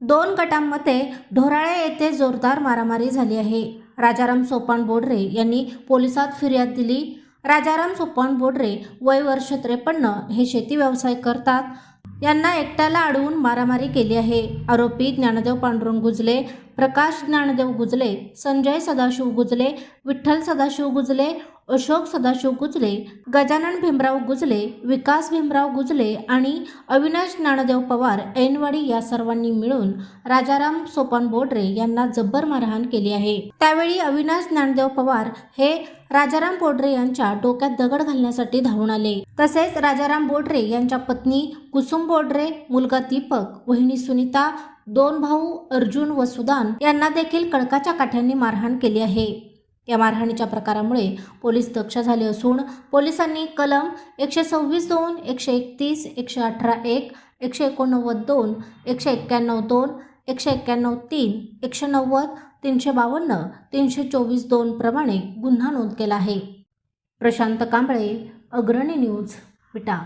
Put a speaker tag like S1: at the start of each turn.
S1: दोन गटांमध्ये ढोराळे येथे जोरदार मारामारी झाली आहे. राजाराम सोपान बोडरे यांनी पोलिसात फिर्याद दिली. राजाराम सोपान बोडरे वय वर्ष त्रेपन्न हे शेती व्यवसाय करतात. यांना एकट्याला अडवून मारामारी केली आहे. आरोपी ज्ञानदेव पांडुरंग गुजले प्रकाश ज्ञानदेव गुजले संजय सदाशिव गुजले विठ्ठल सदाशिव गुजले अशोक सदाशिव गुजले गजानन भीमराव गुजले विकास भीमराव गुजले आणि अविनाश ज्ञानदेव पवार ऐनवाडी या सर्वांनी मिळून राजाराम सोपान बोडरे यांना जब्बर मारहाण केली आहे. त्यावेळी अविनाश ज्ञानदेव पवार हे राजाराम बोडरे यांच्या डोक्यात दगड घालण्यासाठी धावून आले. तसेच राजाराम बोडरे यांच्या पत्नी कुसुम बोडरे मुलगा दीपक वहिनी सुनीता दोन भाऊ अर्जुन व सुदान यांना देखील कडकाच्या काठ्यांनी मारहाण केली आहे. या मारहाणीच्या प्रकारामुळे पोलीस दक्ष झाले असून पोलिसांनी कलम एकशे सव्वीस दोन एकशे एकतीस एकशे अठरा एक एकशे एकोणनव्वद दोन एकशे एक्क्याण्णव दोन एकशे एक्क्याण्णव तीन एकशे नव्वद तीनशे बावन्न तीनशे चोवीस दोन प्रमाणे गुन्हा नोंद केला आहे. प्रशांत कांबळे अग्रणी न्यूज विटा.